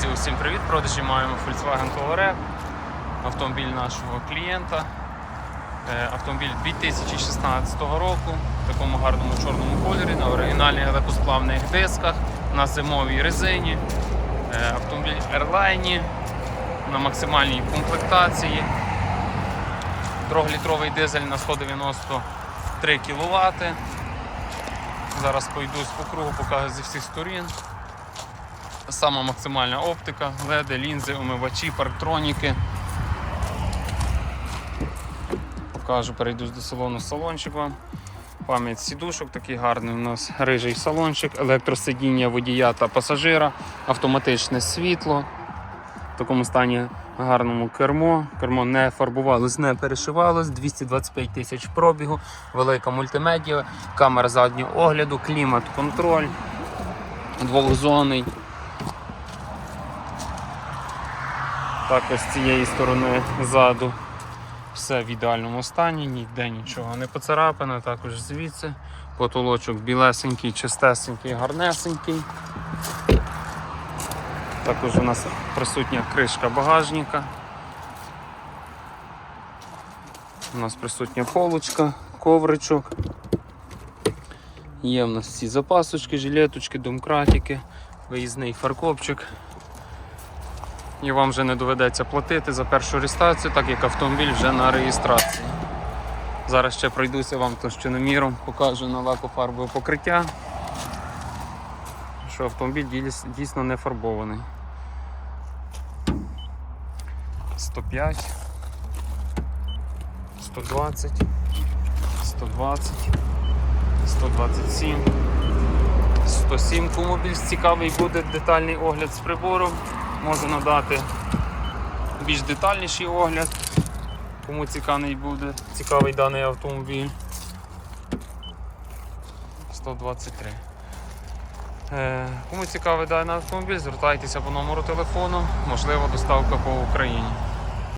Друзі, усім привіт! Продажі маємо Volkswagen Touareg, автомобіль нашого клієнта. Е, Автомобіль 2016 року в такому гарному чорному кольорі, на оригінальних легкосплавних дисках, на зимовій резині. Е, Автомобіль Airline на максимальній комплектації. 3-літровий дизель на 193 кВт. Зараз пойдусь по кругу, покажу зі всіх сторін. Сама максимальна оптика, леди, лінзи, омивачі, парктроніки. Покажу, перейду до салону салончик вам. Пам'ять сідушок, такий гарний у нас рижий салончик, електросидіння водія та пасажира, автоматичне світло. В такому стані гарному кермо. Кермо не фарбувалось, не перешивалось, 225 тисяч пробігу, велика мультимедіа, камера заднього огляду, клімат, контроль, двохзонний. Також з цієї сторони ззаду все в ідеальному стані, ніде нічого не поцарапано, також звідси. Потолочок білесенький, чистесенький, гарнесенький. Також у нас присутня кришка багажника. У нас присутня полочка, ковричок. Є в нас ці запасочки, жилеточки, домкратики, виїзний фаркопчик. І вам вже не доведеться платити за першу реєстрацію, так як автомобіль вже на реєстрації. Зараз ще пройдуся вам товщиноміром, покажу на лакофарбове покриття, що автомобіль дійсно не фарбований. 105, 120, 120, 127, 107. Кому більш цікавий буде детальний огляд з прибором, можу надати більш детальніший огляд. Кому цікавий буде цікавий даний автомобіль. 123. Е, Кому цікавий даний автомобіль, звертайтеся по номеру телефону, можливо доставка по Україні.